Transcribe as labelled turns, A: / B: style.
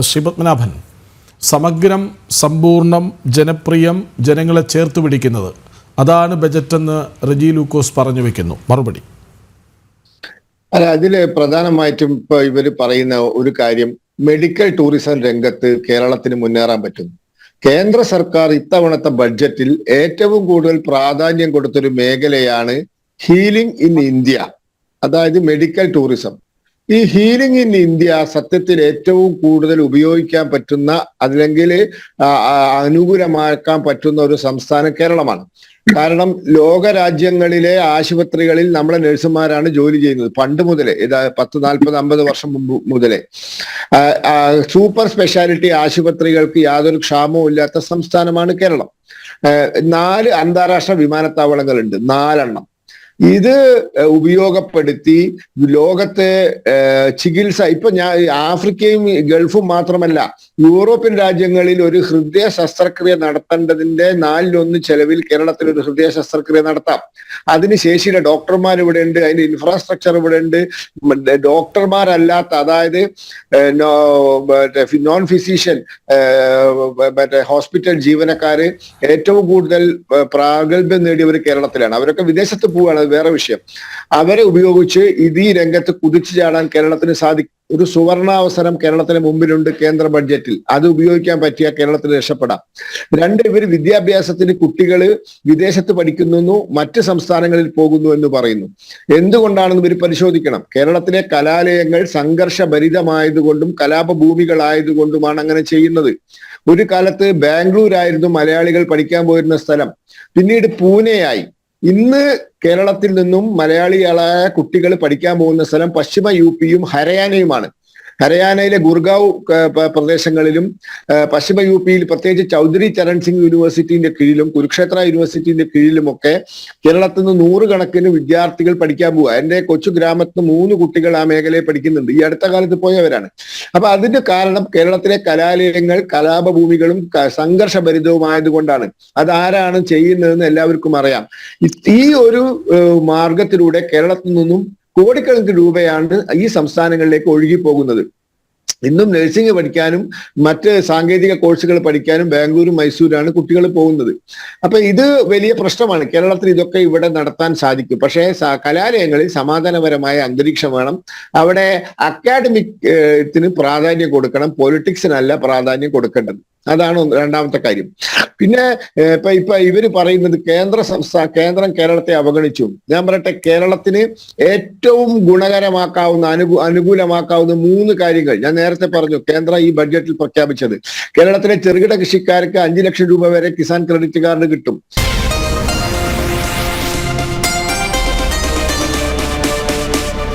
A: ഏഹ് ശ്രീ പത്മനാഭൻ സമഗ്രം സമ്പൂർണം ജനപ്രിയം ജനങ്ങളെ ചേർത്ത് പിടിക്കുന്നത്. അതാണ് ബജറ്റെന്ന് റജി ലൂക്കോസ് പറഞ്ഞു വെക്കുന്നു. മറുപടി.
B: അല്ല അതിൽ പ്രധാനമായിട്ടും ഇപ്പൊ ഇവർ പറയുന്ന ഒരു കാര്യം മെഡിക്കൽ ടൂറിസം രംഗത്ത് കേരളത്തിന് മുന്നേറാൻ പറ്റുന്നു. കേന്ദ്ര സർക്കാർ ഇത്തവണത്തെ ബഡ്ജറ്റിൽ ഏറ്റവും കൂടുതൽ പ്രാധാന്യം കൊടുത്തൊരു മേഖലയാണ് ഹീലിംഗ് ഇൻ ഇന്ത്യ. അതായത് മെഡിക്കൽ ടൂറിസം. ഈ ഹീലിംഗ് ഇൻ ഇന്ത്യ സത്യത്തിൽ ഏറ്റവും കൂടുതൽ ഉപയോഗിക്കാൻ പറ്റുന്ന അല്ലെങ്കിൽ അനുകൂലമാക്കാൻ പറ്റുന്ന ഒരു സംസ്ഥാനം കേരളമാണ്. കാരണം ലോകരാജ്യങ്ങളിലെ ആശുപത്രികളിൽ നമ്മളെ നഴ്സുമാരാണ് ജോലി ചെയ്യുന്നത്. പണ്ട് മുതലേ ഇതാ പത്ത് നാൽപ്പത് അമ്പത് വർഷം മുമ്പ് മുതലേ. സൂപ്പർ സ്പെഷ്യാലിറ്റി ആശുപത്രികൾക്ക് യാതൊരു ക്ഷാമവും ഇല്ലാത്ത സംസ്ഥാനമാണ് കേരളം. നാല് അന്താരാഷ്ട്ര വിമാനത്താവളങ്ങളുണ്ട്. നാലെണ്ണം. ഇത് ഉപയോഗപ്പെടുത്തി ലോകത്തെ ചികിത്സ ഇപ്പൊ ഞാൻ ആഫ്രിക്കയും ഗൾഫും മാത്രമല്ല യൂറോപ്യൻ രാജ്യങ്ങളിൽ ഒരു ഹൃദയ ശസ്ത്രക്രിയ നടത്തേണ്ടതിന്റെ നാലിലൊന്ന് ചെലവിൽ കേരളത്തിൽ ഒരു ഹൃദയ ശസ്ത്രക്രിയ നടത്താം. അതിന് ശേഷിയുടെ ഡോക്ടർമാർ ഇവിടെ ഉണ്ട് അതിന്റെ ഇൻഫ്രാസ്ട്രക്ചർ ഇവിടെ ഉണ്ട്. ഡോക്ടർമാരല്ലാത്ത അതായത് നോൺ ഫിസിഷ്യൻ മറ്റേ ഹോസ്പിറ്റൽ ജീവനക്കാര് ഏറ്റവും കൂടുതൽ പ്രാഗൽഭ്യം നേടിയവർ കേരളത്തിലാണ്. അവരൊക്കെ വിദേശത്ത് പോവുകയാണ് വേറെ വിഷയം. അവരെ ഉപയോഗിച്ച് ഇത് ഈ രംഗത്ത് കുതിച്ചു ചാടാൻ കേരളത്തിന് സാധിക്കും ഒരു സുവർണാവസരം കേരളത്തിന് മുമ്പിലുണ്ട് കേന്ദ്ര ബഡ്ജറ്റിൽ. അത് ഉപയോഗിക്കാൻ പറ്റിയ കേരളത്തിന് രക്ഷപ്പെടാം. രണ്ട് ഇവർ വിദ്യാഭ്യാസത്തിന് കുട്ടികൾ വിദേശത്ത് പഠിക്കുന്നു മറ്റ് സംസ്ഥാനങ്ങളിൽ പോകുന്നു എന്ന് പറയുന്നു. എന്തുകൊണ്ടാണെന്ന് ഇവർ പരിശോധിക്കണം. കേരളത്തിലെ കലാലയങ്ങൾ സംഘർഷഭരിതമായതുകൊണ്ടും കലാപഭൂമികളായതുകൊണ്ടുമാണ് അങ്ങനെ ചെയ്യുന്നത്. ഒരു കാലത്ത് ബാംഗ്ലൂരായിരുന്നു മലയാളികൾ പഠിക്കാൻ പോയിരുന്ന സ്ഥലം. പിന്നീട് പൂനെയായി. ഇന്ന് കേരളത്തിൽ നിന്നും മലയാളികളായ കുട്ടികൾ പഠിക്കാൻ പോകുന്ന സ്ഥലം പശ്ചിമ യു പിയും ഹരയാനയുമാണ്. ഹരയാനയിലെ ഗുർഗാവ് പ്രദേശങ്ങളിലും പശ്ചിമ യു പിയിൽ പ്രത്യേകിച്ച് ചൗധരി ചരൺ സിംഗ് യൂണിവേഴ്സിറ്റിന്റെ കീഴിലും കുരുക്ഷേത്ര യൂണിവേഴ്സിറ്റിന്റെ കീഴിലുമൊക്കെ കേരളത്തിൽ നിന്ന് നൂറുകണക്കിന് വിദ്യാർത്ഥികൾ പഠിക്കാൻ പോവുക എന്റെ കൊച്ചു ഗ്രാമത്തിൽ മൂന്ന് കുട്ടികൾ ആ മേഖലയിൽ പഠിക്കുന്നുണ്ട്. ഈ അടുത്ത കാലത്ത് പോയവരാണ്. അപ്പൊ അതിന്റെ കാരണം കേരളത്തിലെ കലാലയങ്ങൾ കലാപഭൂമികളും ക- സംഘർഷഭരിതവുമായതുകൊണ്ടാണ്. അതാരാണ് ചെയ്യുന്നതെന്ന് എല്ലാവർക്കും അറിയാം. ഈ- ഒരു മാർഗത്തിലൂടെ കേരളത്തിൽ നിന്നും കോടിക്കണക്കിന് രൂപയാണ് ഈ സംസ്ഥാനങ്ങളിലേക്ക് ഒഴുകി പോകുന്നത് ഇന്നും നഴ്സിംഗ് പഠിക്കാനും മറ്റ് സാങ്കേതിക കോഴ്സുകൾ പഠിക്കാനും ബാംഗ്ലൂരും മൈസൂരാണ് കുട്ടികൾ പോകുന്നത്. അപ്പൊ ഇത് വലിയ പ്രശ്നമാണ്. കേരളത്തിൽ ഇതൊക്കെ ഇവിടെ നടത്താൻ സാധിക്കും. പക്ഷേ കലാലയങ്ങളിൽ സമാധാനപരമായ അന്തരീക്ഷം വേണം. അവിടെ അക്കാഡമിക് പ്രാധാന്യം കൊടുക്കണം. പൊളിറ്റിക്സിനല്ല പ്രാധാന്യം കൊടുക്കേണ്ടത്. അതാണ് രണ്ടാമത്തെ കാര്യം. പിന്നെ ഇപ്പൊ ഇപ്പൊ ഇവർ പറയുന്നത് കേന്ദ്ര സംസ്ഥാന കേന്ദ്രം കേരളത്തെ അവഗണിച്ചു. ഞാൻ പറയട്ടെ കേരളത്തിന് ഏറ്റവും ഗുണകരമാക്കാവുന്ന അനുകൂ അനുകൂലമാക്കാവുന്ന മൂന്ന് കാര്യങ്ങൾ ഞാൻ നേരത്തെ പറഞ്ഞു കേന്ദ്ര ഈ ബഡ്ജറ്റിൽ പ്രഖ്യാപിച്ചത്. കേരളത്തിലെ ചെറുകിട കൃഷിക്കാർക്ക് അഞ്ചു ലക്ഷം രൂപ വരെ കിസാൻ ക്രെഡിറ്റ് കാർഡ് കിട്ടും.